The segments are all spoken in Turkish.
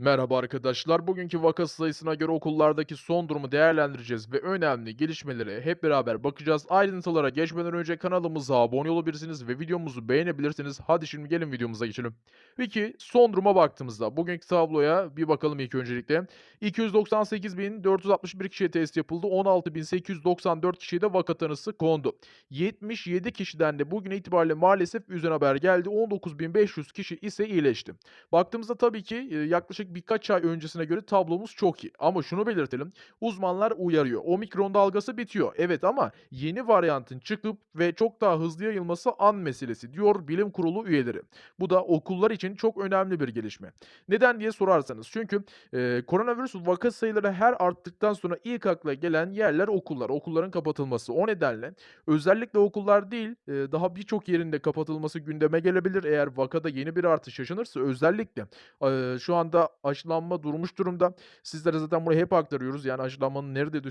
Merhaba arkadaşlar. Bugünkü vaka sayısına göre okullardaki son durumu değerlendireceğiz ve önemli gelişmelere hep beraber bakacağız. Ayrıntılara geçmeden önce kanalımıza abone olabilirsiniz ve videomuzu beğenebilirsiniz. Hadi şimdi gelin videomuza geçelim. Peki son duruma baktığımızda bugünkü tabloya bir bakalım ilk öncelikle. 298.461 kişiye test yapıldı. 16.894 kişiye de vaka tanısı kondu. 77 kişiden de bugün itibariyle maalesef üzerine haber geldi. 19.500 kişi ise iyileşti. Baktığımızda tabii ki e, yaklaşık birkaç ay öncesine göre tablomuz çok iyi. Ama şunu belirtelim. Uzmanlar uyarıyor. Omikron dalgası bitiyor. Evet ama yeni varyantın çıkıp ve çok daha hızlı yayılması an meselesi diyor bilim kurulu üyeleri. Bu da okullar için çok önemli bir gelişme. Neden diye sorarsanız. Çünkü e, koronavirüs vaka sayıları her arttıktan sonra ilk akla gelen yerler okullar. Okulların kapatılması. O nedenle özellikle okullar değil e, daha birçok yerinde kapatılması gündeme gelebilir. Eğer vakada yeni bir artış yaşanırsa özellikle Eee, şu anda aşılanma durmuş durumda. Sizlere zaten bunu hep aktarıyoruz. Yani aşılanmanın nerede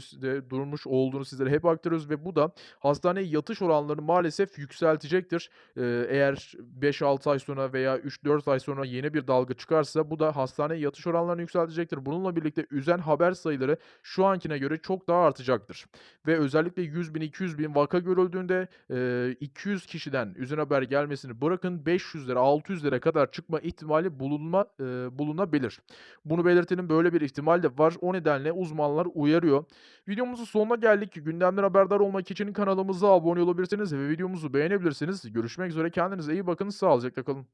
durmuş olduğunu sizlere hep aktarıyoruz ve bu da hastaneye yatış oranlarını maalesef yükseltecektir. Eee, eğer 5-6 ay sonra veya 3-4 ay sonra yeni bir dalga çıkarsa bu da hastaneye yatış oranlarını yükseltecektir. Bununla birlikte üzen haber sayıları şu ankine göre çok daha artacaktır. Ve özellikle 100.000, 200.000 vaka görüldüğünde, eee, 200 kişiden üzerine haber gelmesini bırakın 500'lere, 600'lere kadar çıkma ihtimali bulunma eee, bulunabilir. Bunu belirtelim, böyle bir ihtimal de var. O nedenle uzmanlar uyarıyor. Videomuzun sonuna geldik. Gündemden haberdar olmak için kanalımıza abone olabilirsiniz ve videomuzu beğenebilirsiniz. Görüşmek üzere, kendinize iyi bakın, sağlıcakla kalın.